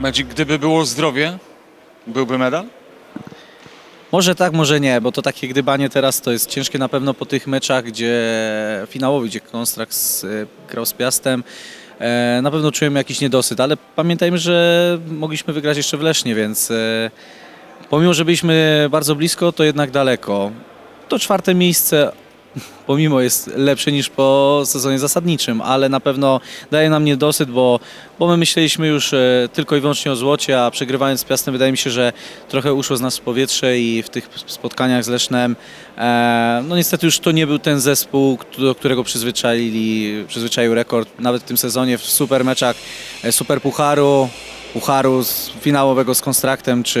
Magic, gdyby było zdrowie, byłby medal? Może tak, może nie, bo to takie gdybanie teraz to jest ciężkie na pewno po tych meczach, gdzie finałowy, gdzie Konstrakt e, grał z Piastem. E, Na pewno czułem jakiś niedosyt, ale pamiętajmy, że mogliśmy wygrać jeszcze w Lesznie, więc e, pomimo, że byliśmy bardzo blisko, to jednak daleko. To czwarte miejsce pomimo jest lepsze niż po sezonie zasadniczym, ale na pewno daje nam niedosyt, bo, bo my myśleliśmy już e, tylko i wyłącznie o złocie, a przegrywając z Piastem wydaje mi się, że trochę uszło z nas w powietrze i w tych spotkaniach z Lesznem e, no niestety już to nie był ten zespół, do którego przyzwyczaili, przyzwyczaił rekord nawet w tym sezonie w super meczach, e, super pucharu, pucharu finałowego z Konstraktem czy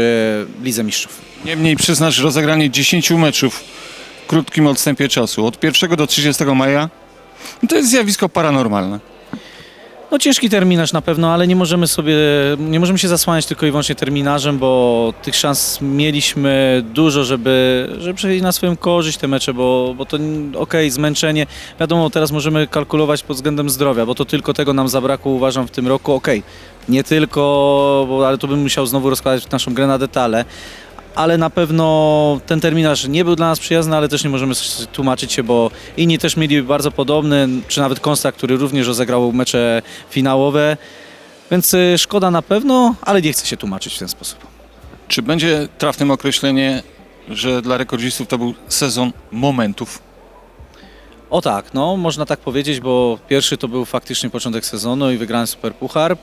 Lidze Mistrzów. Niemniej przyznasz rozegranie 10 meczów krótkim odstępie czasu, od 1 do 30 maja, to jest zjawisko paranormalne. No ciężki terminarz na pewno, ale nie możemy sobie, nie możemy się zasłaniać tylko i wyłącznie terminarzem, bo tych szans mieliśmy dużo, żeby, żeby przejść na swoją korzyść te mecze, bo, bo to okej, zmęczenie, wiadomo, teraz możemy kalkulować pod względem zdrowia, bo to tylko tego nam zabrakło, uważam, w tym roku, okej, nie tylko, bo, ale to bym musiał znowu rozkładać naszą grę na detale, ale na pewno ten terminarz nie był dla nas przyjazny, ale też nie możemy tłumaczyć się, bo inni też mieli bardzo podobny, czy nawet Konsta, który również rozegrał mecze finałowe, więc y, szkoda na pewno, ale nie chcę się tłumaczyć w ten sposób. Czy będzie trafnym określenie, że dla rekordzistów to był sezon momentów? O tak, no można tak powiedzieć, bo pierwszy to był faktycznie początek sezonu i wygrany Superpuchar,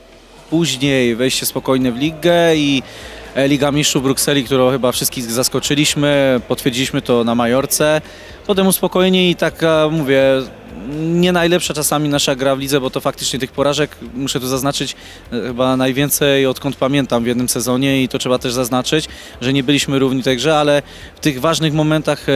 później wejście spokojne w ligę i Liga Mistrzów Brukseli, którą chyba wszystkich zaskoczyliśmy, potwierdziliśmy to na Majorce. Potem uspokojenie i taka, mówię, nie najlepsza czasami nasza gra w lidze, bo to faktycznie tych porażek, muszę tu zaznaczyć, e, chyba najwięcej odkąd pamiętam w jednym sezonie i to trzeba też zaznaczyć, że nie byliśmy równi tej grze, ale w tych ważnych momentach e,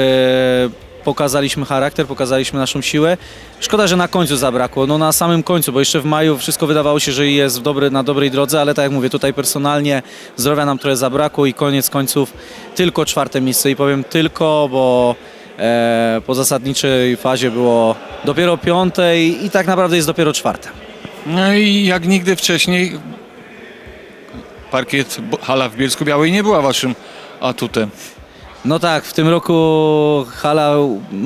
pokazaliśmy charakter, pokazaliśmy naszą siłę. Szkoda, że na końcu zabrakło, no na samym końcu, bo jeszcze w maju wszystko wydawało się, że jest dobry, na dobrej drodze, ale tak jak mówię, tutaj personalnie zdrowia nam trochę zabrakło i koniec końców tylko czwarte miejsce i powiem tylko, bo e, po zasadniczej fazie było dopiero piąte i, i tak naprawdę jest dopiero czwarte. No i jak nigdy wcześniej parkiet hala w Bielsku Białej nie była waszym atutem. No tak, w tym roku hala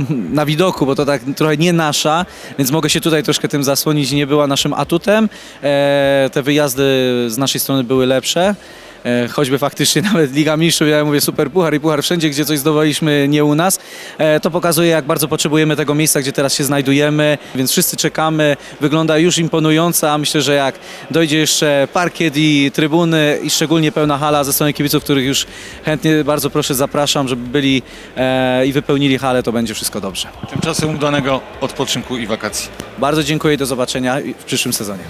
na widoku, bo to tak trochę nie nasza, więc mogę się tutaj troszkę tym zasłonić, nie była naszym atutem. E, te wyjazdy z naszej strony były lepsze. E, choćby faktycznie nawet Liga Mistrzów, ja mówię super puchar i puchar wszędzie, gdzie coś zdobyliśmy, nie u nas. E, to pokazuje, jak bardzo potrzebujemy tego miejsca, gdzie teraz się znajdujemy, więc wszyscy czekamy. Wygląda już imponująco, a myślę, że jak dojdzie jeszcze parkiet i trybuny i szczególnie pełna hala ze strony kibiców, których już chętnie bardzo proszę zapraszam, żeby byli e, i wypełnili halę, to będzie wszystko dobrze. Tymczasem udanego odpoczynku i wakacji. Bardzo dziękuję i do zobaczenia w przyszłym sezonie.